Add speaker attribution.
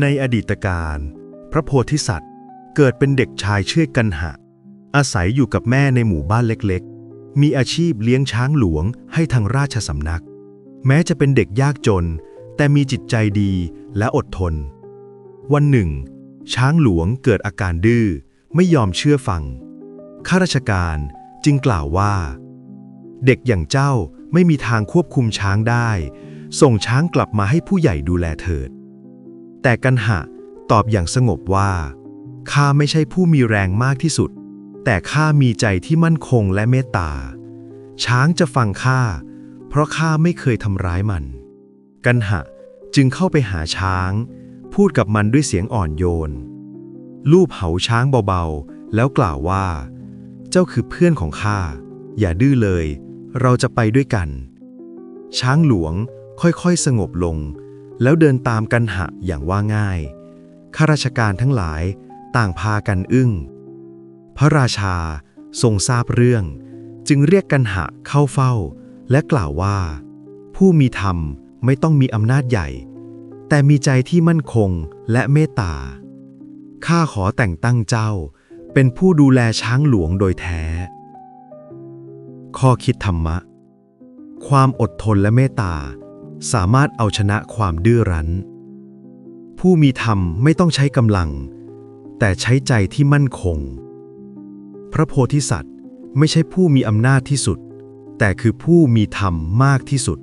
Speaker 1: ในอดีตการ พระโพธิสัตว์ เกิดเป็นเด็กชายชื่อกันหะ อาศัยอยู่กับแม่ในหมู่บ้านเล็กๆ มีอาชีพเลี้ยงช้างหลวงให้ทางราชสำนัก แม้จะเป็นเด็กยากจน แต่มีจิตใจดีและอดทน วันหนึ่ง ช้างหลวงเกิดอาการดื้อไม่ยอมเชื่อฟังข้าราชการจึงกล่าวว่า เด็กอย่างเจ้าไม่มีทางควบคุมช้างได้ ส่งช้างกลับมาให้ผู้ใหญ่ดูแลเถิด แต่กันหะตอบอย่างสงบว่า ข้าไม่ใช่ผู้มีแรงมากที่สุด แต่ข้ามีใจที่มั่นคงและเมตตา ช้างจะฟังข้า เพราะข้าไม่เคยทำร้ายมัน กันหะจึงเข้าไปหาช้าง พูดกับมันด้วยเสียงอ่อนโยน ลูบเหาช้างเบาๆ แล้วกล่าวว่า เจ้าคือเพื่อนของข้า อย่าดื้อเลย เราจะไปด้วยกัน ช้างหลวงค่อยๆสงบลง แล้วเดินตามกันหะอย่างว่าง่าย ข้าราชการทั้งหลายต่างพากันอึ้ง พระราชาทรงทราบเรื่อง จึงเรียกกันหะเข้าเฝ้า และกล่าวว่า ผู้มีธรรมไม่ต้องมีอำนาจใหญ่ แต่มีใจที่มั่นคงและเมตตา ข้าขอแต่งตั้งเจ้า เป็นผู้ดูแลช้างหลวงโดยแท้ ข้อคิดธรรมะ ความอดทนและเมตตา สามารถเอาชนะความดื้อรั้น ผู้มีธรรมไม่ต้องใช้กำลัง แต่ใช้ใจที่มั่นคง พระโพธิสัตว์ไม่ใช่ผู้มีอำนาจที่สุด แต่คือผู้มีธรรมมากที่สุด